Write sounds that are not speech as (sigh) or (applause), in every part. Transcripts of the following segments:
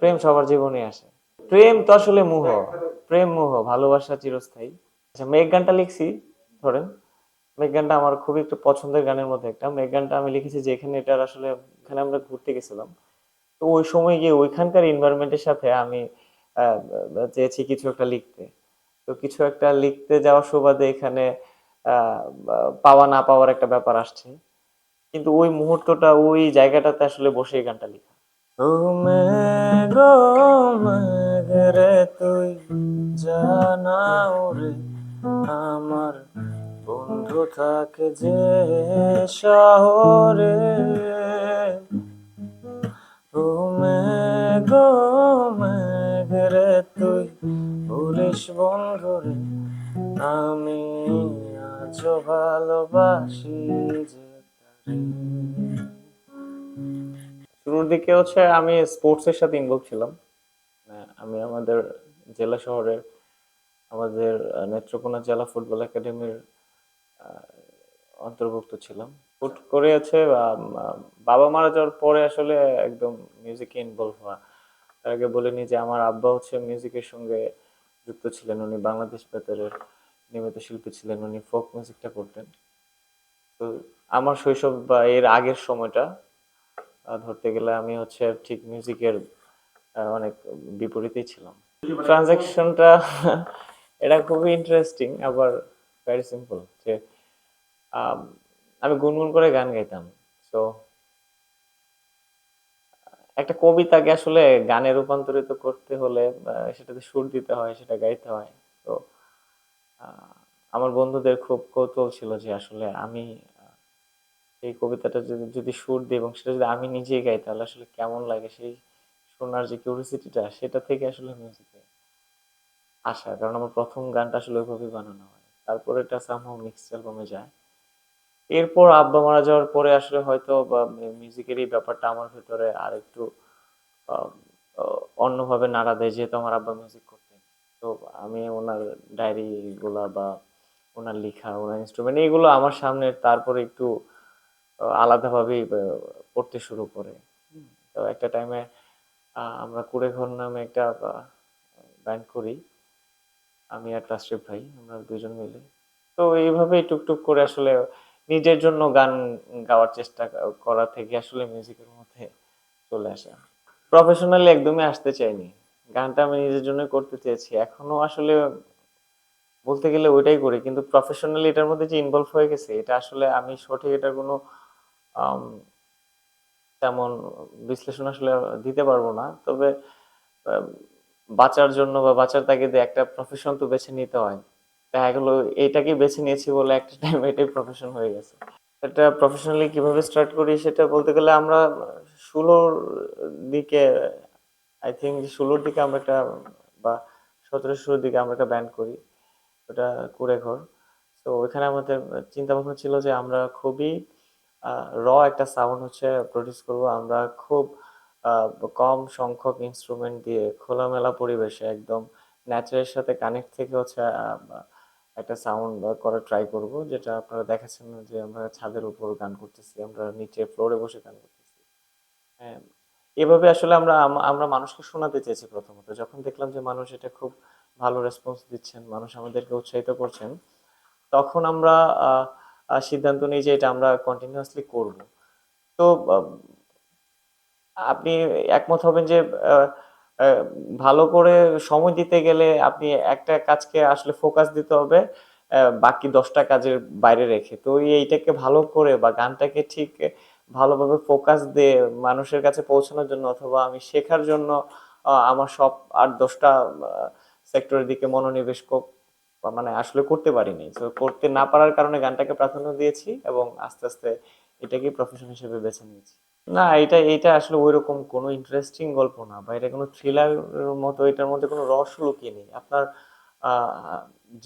প্রেম সবার জীবনে আসে। প্রেম তো আসলে মোহ। প্রেম মোহ, ভালোবাসা চিরস্থায়ী। আচ্ছা মেঘ গানটা লিখছি, ধরেন। মেঘ গানটা আমার খুবই একটু পছন্দের গানের মধ্যে একটা। মেঘ গানটা আমি লিখেছি যে এখানে এটার আসলে, এখানে আমরা ঘুরতে গেছিলাম। তো ওই সময় গিয়ে ওইখানকার এনভায়রনমেন্টের সাথে আমি চেয়েছি কিছু একটা লিখতে। তো কিছু একটা লিখতে যাওয়ার সুবাদে এখানে পাওয়া না পাওয়ার একটা ব্যাপার আসছে। কিন্তু ওই মুহূর্তটা, ওই জায়গাটাতে আসলে বসে এই গানটা লেখা। ও মেঘ মেঘ রে তুই জানাও রে, আমার বন্ধু থাকে যে শহরে ও মেঘ মেঘ রে তুই পুলিশ বন্ধু রে, আমি আজ ভালোবাসি যে। শুরুর দিকে হচ্ছে আমি স্পোর্টসের সাথে ইনভলভ ছিলাম। আমি আমাদের জেলা শহরের, আমাদের নেত্রকোনা জেলা ফুটবল একাডেমির অন্তর্ভুক্ত ছিলাম। ফুট করে আছে বাবা মারা যাওয়ার পরে আসলে একদম মিউজিকে ইনভলভ হওয়া। তার আগে বলিনি যে আমার আব্বা হচ্ছে মিউজিকের সঙ্গে যুক্ত ছিলেন। উনি বাংলাদেশ বেতারের নিয়মিত শিল্পী ছিলেন। উনি ফোক মিউজিকটা করতেন। তো আমার শৈশব বা এর আগের সময়টা ধরতে গেলে আমি হচ্ছে ঠিক মিউজিকের অনেক বিপরীতেই ছিলাম। ট্রানজ্যাকশনটা (laughs) এটা খুবই ইন্টারেস্টিং আবার ভেরি সিম্পল যে, আমি গুনগুন করে গান গাইতাম। তো একটা কবিতাকে আসলে গানে রূপান্তরিত করতে হলে সেটাতে সুর দিতে হয়, সেটা গাইতে হয়। তো আমার বন্ধুদের খুব কৌতূহল ছিল যে আসলে আমি এই কবিতাটা যদি যদি সুর দিই এবং সেটা যদি আমি নিজেই গাই, তাহলে আসলে কেমন লাগে? সেই শোনার যে কিউরিসিটিটা সেটা থেকে আসলে মিউজিকে আসা। কারণ আমার প্রথম গানটা আসলে ওইভাবেই বানানো হয়। তারপর এটা সামহাও মিক্স অ্যালবামে যায়। এরপর আব্বা মারা যাওয়ার পরে আসলে হয়তো বা মিউজিকের এই ব্যাপারটা আমার ভেতরে আর একটু অন্যভাবে নাড়া দেয়, যেহেতু আমার আব্বা মিউজিক করতেন। তো আমি ওনার ডায়েরি গুলা বা ওনার লেখা, ওনার ইনস্ট্রুমেন্ট এইগুলো আমার সামনে তারপরে একটু আলাদাভাবেই পড়তে শুরু করে। তো একটা টাইমে আমরা কুড়ে ঘর নামে একটা ব্যান্ড করি। আমি আর তাসরিফ ভাই, আমরা দুজন মিলে। তো এইভাবে টুকটুক করে আসলে নিজের জন্য গান গাওয়ার চেষ্টা করা থেকে আসলে মিউজিকের মধ্যে চলে আসা। প্রফেশনালি একদমই আসতে চাইনি। গানটা আমি নিজের জন্য করতে চেয়েছি। এখনও আসলে বলতে গেলে ওইটাই করি। কিন্তু প্রফেশনালি এটার মধ্যে যে ইনভলভ হয়ে গেছে, এটা আসলে আমি সঠিক এটার কোনো তেমন বিশ্লেষণ আসলে দিতে পারব না। তবে বাঁচার জন্য বা বাঁচার তাগিদে একটা প্রফেশন তো বেছে নিতে হয়। দেখা গেলো এইটাকে বেছে নিয়েছি বলে একটা টাইম এটাই প্রফেশন হয়ে গেছে। এটা প্রফেশনালি কীভাবে স্টার্ট করি সেটা বলতে গেলে আমরা ষোলোর দিকে আই থিঙ্ক ষোলোর দিকে আমরা একটা, বা সতেরো ষোলোর দিকে আমরা একটা ব্যান্ড করি। ওটা কুড়ে ঘর তো ওইখানে আমাদের চিন্তা ভাবনা ছিল যে আমরা খুবই র একটা সাউন্ড হচ্ছে প্রডিউস করব। আমরা খুব কম সংখ্যক ইনস্ট্রুমেন্ট দিয়ে খোলামেলা পরিবেশে একদম ন্যাচারের সাথে কানেক্ট থেকে হচ্ছে একটা সাউন্ড করার ট্রাই করব। যেটা আপনারা দেখাচ্ছেন না যে আমরা ছাদের উপর গান করতেছি আমরা নিচে ফ্লোরে বসে গান করতেছি। হ্যাঁ এভাবে আসলে আমরা আমরা মানুষকে শোনাতে চেয়েছি প্রথমত। যখন দেখলাম যে মানুষ এটা খুব ভালো রেসপন্স দিচ্ছেন মানুষ আমাদেরকে উৎসাহিত করছেন তখন আমরা আহ, সিদ্ধান্ত নিই যে এটা আমরা কন্টিনিউয়াসলি করব। তো আপনি একমত হবেন যে ভালো করে সময় দিতে গেলে আপনি একটা কাজকে আসলে ফোকাস দিতে হবে বাকি দশটা কাজের বাইরে রেখে। তো এইটাকে ভালো করে বা গানটাকে ঠিক ভালোভাবে ফোকাস দিয়ে মানুষের কাছে পৌঁছানোর জন্য অথবা আমি শেখার জন্য আমার সব আট দশটা সেক্টরের দিকে মনোনিবেশ মানে আসলে করতে পারিনি। তো করতে না পারার কারণে গানটাকে প্রাধান্য দিয়েছি এবং আস্তে আস্তে এটাকে প্রফেশন হিসেবে বেছে নিয়েছি। না, এটা এটা আসলে ওইরকম কোনো ইন্টারেস্টিং গল্প না বা এটা কোনো থ্রিলার মতো, এটার মধ্যে কোনো রহস্য লুকিয়ে নেই। আপনার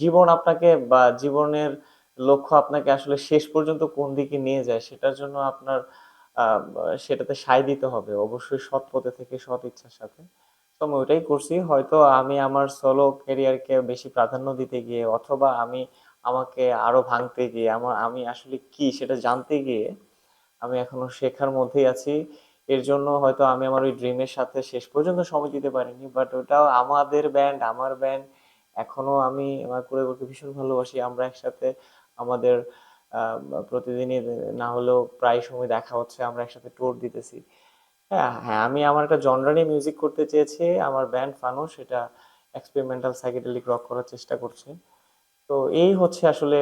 জীবন আপনাকে বা জীবনের লক্ষ্য আপনাকে আসলে শেষ পর্যন্ত কোন দিকে নিয়ে যায় সেটার জন্য আপনার সেটাতে সায় দিতে হবে। অবশ্যই সৎ পথে থেকে সৎ ইচ্ছার সাথে। আমি ওইটাই করছি। হয়তো আমি আমার সোলো ক্যারিয়ারকে বেশি প্রাধান্য দিতে গিয়ে অথবা আমি আমাকে আরও ভাঙতে গিয়ে আমার, আমি আসলে কি সেটা জানতে গিয়ে আমি এখনও শেখার মধ্যেই আছি। এর জন্য হয়তো আমি আমার ওই ড্রিমের সাথে শেষ পর্যন্ত সময় দিতে পারিনি বাট ওটাও আমাদের ব্যান্ড আমার ব্যান্ড এখনও আমি আমার পরিবারকে ভীষণ ভালোবাসি। আমরা একসাথে আমাদের প্রতিদিনই না হলেও প্রায় সময় দেখা হচ্ছে, আমরা একসাথে ট্যুর দিতেছি। হ্যাঁ হ্যাঁ আমি আমার একটা জনরা নিয়ে মিউজিক করতে চেয়েছি। আমার ব্যান্ড ফানো সেটা এক্সপেরিমেন্টাল সাইকেডেলিক রক করার চেষ্টা করছে। তো এই হচ্ছে আসলে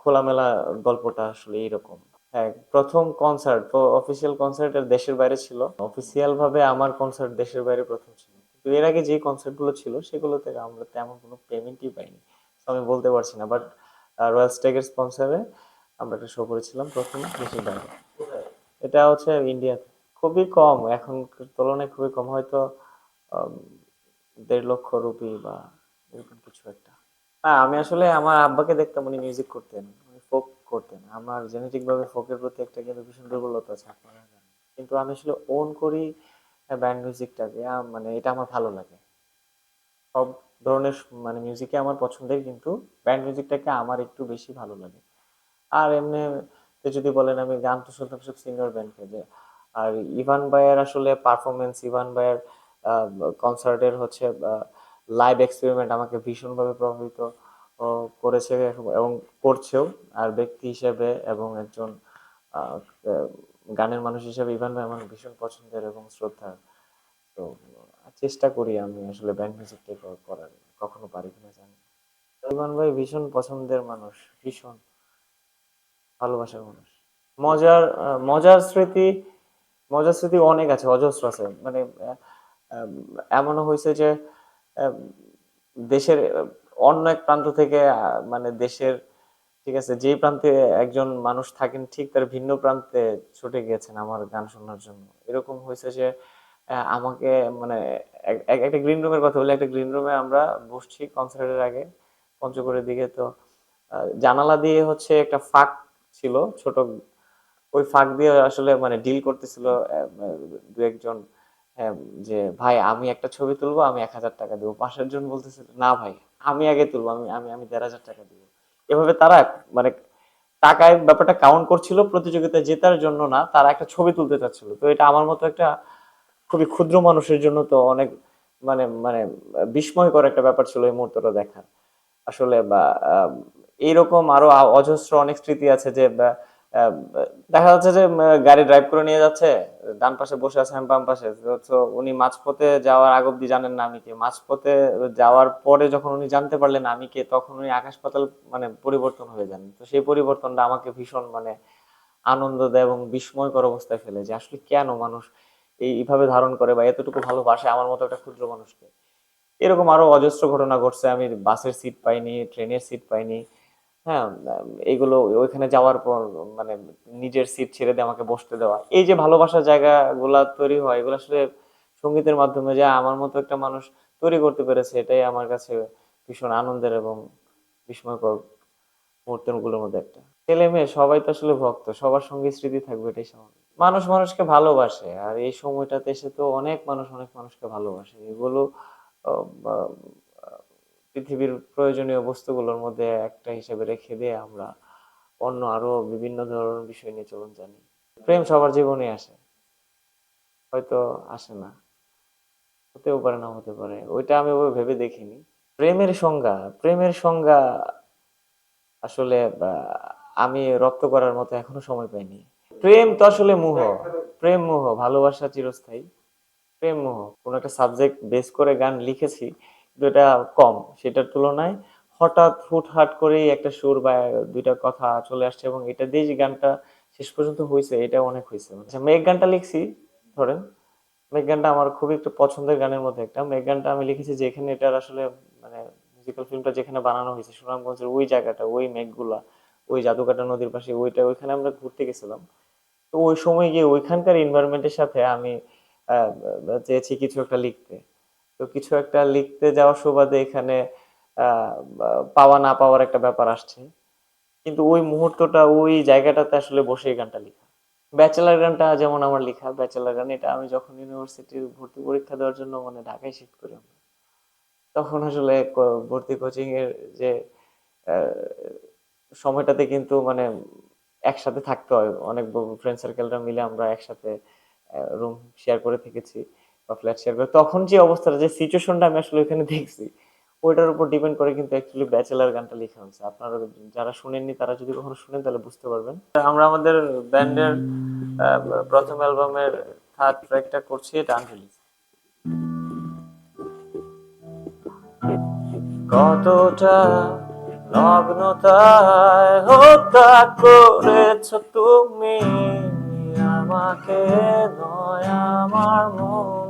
খোলামেলা গল্পটা আসলে এইরকম। হ্যাঁ প্রথম কনসার্ট অফিসিয়াল কনসার্ট দেশের বাইরে ছিল। অফিসিয়াল ভাবে আমার কনসার্ট দেশের বাইরে প্রথম ছিল। কিন্তু এর আগে যে কনসার্টগুলো ছিল, সেগুলো থেকে আমরা তেমন কোনো পেমেন্টই পাইনি। তো আমি বলতে পারছি না বাট রয়্যাল স্টেগের স্পন্সরে আমরা একটা শো করেছিলাম প্রথম, দেশের বাইরে। এটা হচ্ছে ইন্ডিয়াতে খুবই কম, এখন তুলনায় খুবই কম, হয়তো দেড় লক্ষ রুপি বা এরকম কিছু একটা। হ্যাঁ আমি আসলে আমার আব্বাকে দেখতাম, উনি মিউজিক করতেন, উনি ফোক করতেন। আমার জেনেটিক ভাবে ফোকের প্রতি একটা কিন্তু ভীষণ দুর্বলতা আছে, আপনারা জানেন। কিন্তু আমি আসলে ওন করি ব্যান্ড মিউজিকটাকে মানে এটা আমার ভালো লাগে। সব ধরনের মানে মিউজিকে আমার পছন্দের, কিন্তু ব্যান্ড মিউজিকটাকে আমার একটু বেশি ভালো লাগে। আর এমনি যদি বলেন, আমি গান তো শুনতাম সব সিঙ্গার ব্যান্ডকে যে আর ইভান ভাইয়ের আসলে পারফরমেন্স ইভান ভাইয়ের কনসার্টের হচ্ছে লাইভ এক্সপেরিমেন্ট আমাকে ভীষণভাবে প্রভাবিত করেছে এবং করছেও। আর ব্যক্তি হিসেবে এবং একজন গানের মানুষ হিসেবে ইভান ভাই আমার ভীষণ পছন্দের এবং শ্রদ্ধার। তো, চেষ্টা করি আমি আসলে ব্যান্ড মিউজিকটা করার। কখনো পারি কিনা জানি। ইভান ভাই ভীষণ পছন্দের মানুষ, ভীষণ ভালোবাসার মানুষ। মজার মজার স্মৃতি মজার স্মৃতি অনেক আছে, অজস্র আছে। মানে এমনও হয়েছে যে দেশের, অন্য এক প্রান্ত থেকে মানে দেশের, ঠিক আছে যে প্রান্তে একজন মানুষ থাকেন, ঠিক তার ভিন্ন প্রান্তে ছুটে গিয়েছেন আমার গান শোনার জন্য। এরকম হয়েছে যে আমাকে মানে এক- এক- একটা গ্রিন রুমের কথা বলি, একটা গ্রিন রুমে আমরা বসছি কনসার্টের আগে, পঞ্চগড়ের দিকে। তো জানালা দিয়ে হচ্ছে একটা ফাঁক ছিল, ছোট ওই ফাঁক দিয়ে আসলে মানে ডিল করতেছিল দু একজন যে, ভাই, আমি একটা ছবি তুলবো, আমি এক হাজার টাকা দেবো। পাশের জন বলতেছিল, না ভাই, আমি আগে তুলবো, আমি আমি আমি দেড় হাজার টাকা দিব। এভাবে তারা মানে টাকায় ব্যাপারটা কাউন্ট করছিল প্রতিযোগিতায় জেতার জন্য না, তারা একটা ছবি তুলতে চাচ্ছিল। তো এটা আমার মতো একটা খুবই ক্ষুদ্র মানুষের জন্য তো অনেক মানে মানে বিস্ময়কর একটা ব্যাপার ছিল এই মুহূর্তটা দেখার। আসলে বা এইরকম আরও অজস্র অনেক স্মৃতি আছে যে দেখা যাচ্ছে যে গাড়ি ড্রাইভ করে নিয়ে যাচ্ছে, ডান পাশে বসে আছে বাম পাশে। তো উনি মাঝপথে যাওয়ার আগ অব্দি জানেন না আমি কে। মাঝপথে যাওয়ার পরে যখন উনি জানতে পারলেন আমি কে, তখন উনি আকাশ পাতাল মানে পরিবর্তন হয়ে যান। তো সেই পরিবর্তনটা আমাকে ভীষণ মানে আনন্দ দেয় এবং বিস্ময়কর অবস্থায় ফেলে যে আসলে কেন মানুষ এইভাবে ধারণ করে বা এতটুকু ভালোবাসে আমার মতো একটা ক্ষুদ্র মানুষকে। এরকম আরও অজস্র ঘটনা ঘটছে। আমি বাসের সিট পাইনি ট্রেনের সিট পাইনি। হ্যাঁ উম, এইগুলো ওইখানে যাওয়ার পর মানে নিজের সিট ছেড়ে দিয়ে আমাকে বসতে দেওয়া। এই যে ভালোবাসার জায়গাগুলা তৈরি হয় এগুলো আসলে সঙ্গীতের মাধ্যমে যে আমার মতো একটা মানুষ তৈরি করতে পেরেছে এটাই আমার কাছে ভীষণ আনন্দের এবং বিস্ময়কর মুহূর্তগুলোর মধ্যে একটা। ছেলে মেয়ে সবাই তো আসলে ভক্ত সবার সঙ্গে স্মৃতি থাকবে এটাই স্বাভাবিক। মানুষ মানুষকে ভালোবাসে আর এই সময়টাতে এসে তো অনেক মানুষ অনেক মানুষকে ভালোবাসে। এগুলো পৃথিবীর প্রয়োজনীয় বস্তুগুলোর মধ্যে একটা হিসেবে রেখে দিয়ে আমরা অন্য আরও বিভিন্ন ধরনের বিষয় নিয়ে চলুন জানি। প্রেম সবার জীবনে আসে। হয়তো আসে না। হতেও পারে না হতে পারে। ওইটা আমি ওভাবে ভেবে দেখিনি। প্রেমের সংজ্ঞা প্রেমের সংজ্ঞা আসলে আমি রপ্ত করার মতো এখনও সময় পাইনি। প্রেম তো আসলে মোহ। প্রেম মোহ, ভালোবাসা চিরস্থায়ী। প্রেম মোহ। কোন একটা সাবজেক্ট বেস করে গান লিখেছি। এটা কম সেটার তুলনায় হঠাৎ হুটহাট করেই একটা সুর বা দুইটা কথা চলে আসছে এবং এটা দিয়ে যে গানটা শেষ পর্যন্ত হয়েছে এটা অনেক হয়েছে আচ্ছা মেঘ গানটা লিখছি, ধরেন। মেঘ গানটা আমার খুবই একটা পছন্দের গানের মধ্যে একটা। মেঘ গানটা আমি লিখেছি যেখানে এটার আসলে মানে মিউজিক্যাল ফিল্মটা যেখানে বানানো হয়েছে, সুনামগঞ্জের ওই জায়গাটা, ওই মেঘগুলা, ওই জাদুকাটা নদীর পাশে, ওইটা, ওইখানে আমরা ঘুরতে গেছিলাম। তো ওই সময় গিয়ে ওইখানকার এনভায়রনমেন্টের সাথে আমি চেয়েছি কিছু একটা লিখতে। তো কিছু একটা লিখতে যাওয়ার সুবাদে এখানে পাওয়া না পাওয়ার একটা ব্যাপার আসছে। কিন্তু ওই মুহূর্তটা, ওই জায়গাটাতে আসলে বসে গানটা লেখা। ব্যাচেলার গানটা যেমন আমার লেখা, ব্যাচেলার গান, এটা আমি যখন ইউনিভার্সিটির ভর্তি পরীক্ষা দেওয়ার জন্য মানে ঢাকায় শিফট করি তখন আসলে ভর্তি কোচিং এর যে সময়টাতে কিন্তু মানে একসাথে থাকতে হয়। অনেক ফ্রেন্ড সার্কেলরা মিলে আমরা একসাথে রুম শেয়ার করে থেকেছি। বা ফ্ল্যাট শেয়ার করে, তখন যে অবস্থাটা, যে সিচুয়েশনটা আমি আসলে ওখানে দেখছি, ওইটার উপর ডিপেন্ড করে কিন্তু অ্যাকচুয়ালি ব্যাচেলার গানটা লেখা হয়েছে। আপনারা যারা শুনেননি তারা যদি কখনো শুনেন তাহলে বুঝতে পারবেন। আমরা আমাদের ব্যান্ডের প্রথম অ্যালবামের থার্ড ট্র্যাকটা করছি, এটা আনরিলিজ কতটা নগ্নতায় হত্যা করেছ তুমি? আমাকে নয় আমার মনকে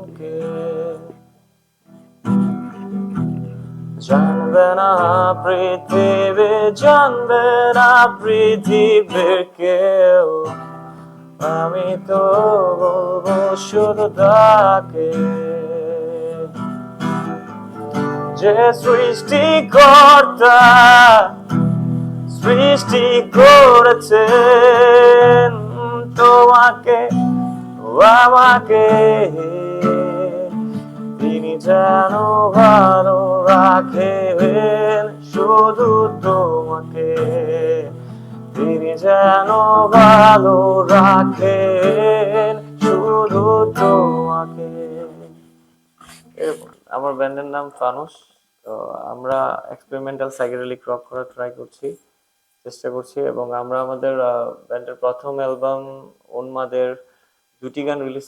জানবে না পৃথিবী, জানবে না পৃথিবীর কেউ। আমি তো বলব শুধু তাকে। যে সৃষ্টিকর্তা সৃষ্টি করেছেন, তোমাকে আমাকে যেন ভালো রাখেন শুধু তোমাকে। তিনি যেন ভালো রাখেন শুধু তোমাকে। আমার ব্যান্ডের নাম ফানুস। তো আমরা এক্সপেরিমেন্টাল সাইকেডেলিক রক করার ট্রাই করছি, চেষ্টা করছি এবং আমরা আমাদের ব্যান্ডের প্রথম অ্যালবাম উন্মাদের দুটি গান রিলিজ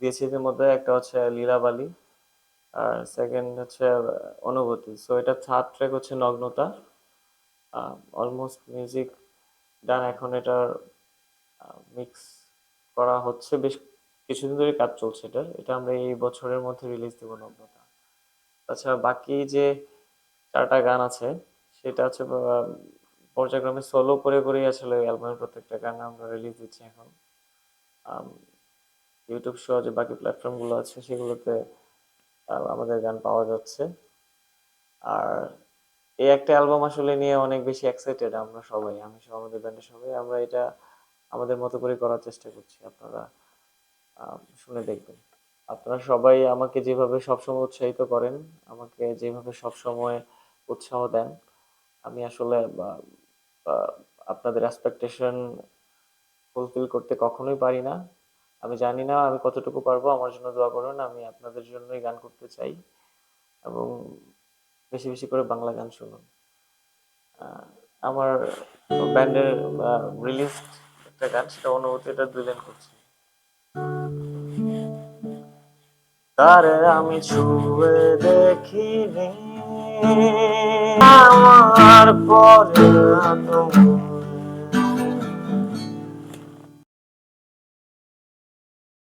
দিয়েছি এর মধ্যে একটা হচ্ছে লীলাবালি। আর সেকেন্ড হচ্ছে অনুভূতি। সো এটা থার্ড ট্র্যাক হচ্ছে নগ্নতা। অলমোস্ট মিউজিক ডান এখন এটার মিক্স করা হচ্ছে। বেশ কিছুদিন ধরে কাজ চলছে এটার। এটা আমরা এই বছরের মধ্যে রিলিজ দেবো নগ্নতা। তাছাড়া বাকি যে চারটা গান আছে, সেটা হচ্ছে পর্যায়ক্রমে সোলো করে করেই আসলে ওই অ্যালবামের প্রত্যেকটা গান আমরা রিলিজ দিচ্ছি এখন। ইউটিউব সহ যে বাকি প্ল্যাটফর্মগুলো আছে, সেগুলোতে আমাদের গান পাওয়া যাচ্ছে। আর এই একটা অ্যালবাম আসলে নিয়ে অনেক বেশি এক্সাইটেড আমরা সবাই, আমি সহ আমাদের ব্যান্ডের সবাই, আমরা এটা আমাদের মতো করে করার চেষ্টা করছি, আপনারা শুনে দেখবেন। আপনারা সবাই আমাকে যেভাবে সবসময় উৎসাহিত করেন, আমাকে যেভাবে সবসময় উৎসাহ দেন, আমি আসলে আপনাদের এক্সপেকটেশন ফুলফিল করতে কখনোই পারি না। আমি জানি না আমি কতটুকু পারব, আমার জন্য দোয়া করুন, আমি আপনাদের জন্যই গান করতে চাই এবং বেশি বেশি করে বাংলা গান শুনুন। আমার ব্যান্ডের রিলিজ একটা গান, সেটা অনুভূতি, এটা দুই লাইন করছি। তারে আমি ছুঁয়ে দেখিনি, আমার পরে তুমি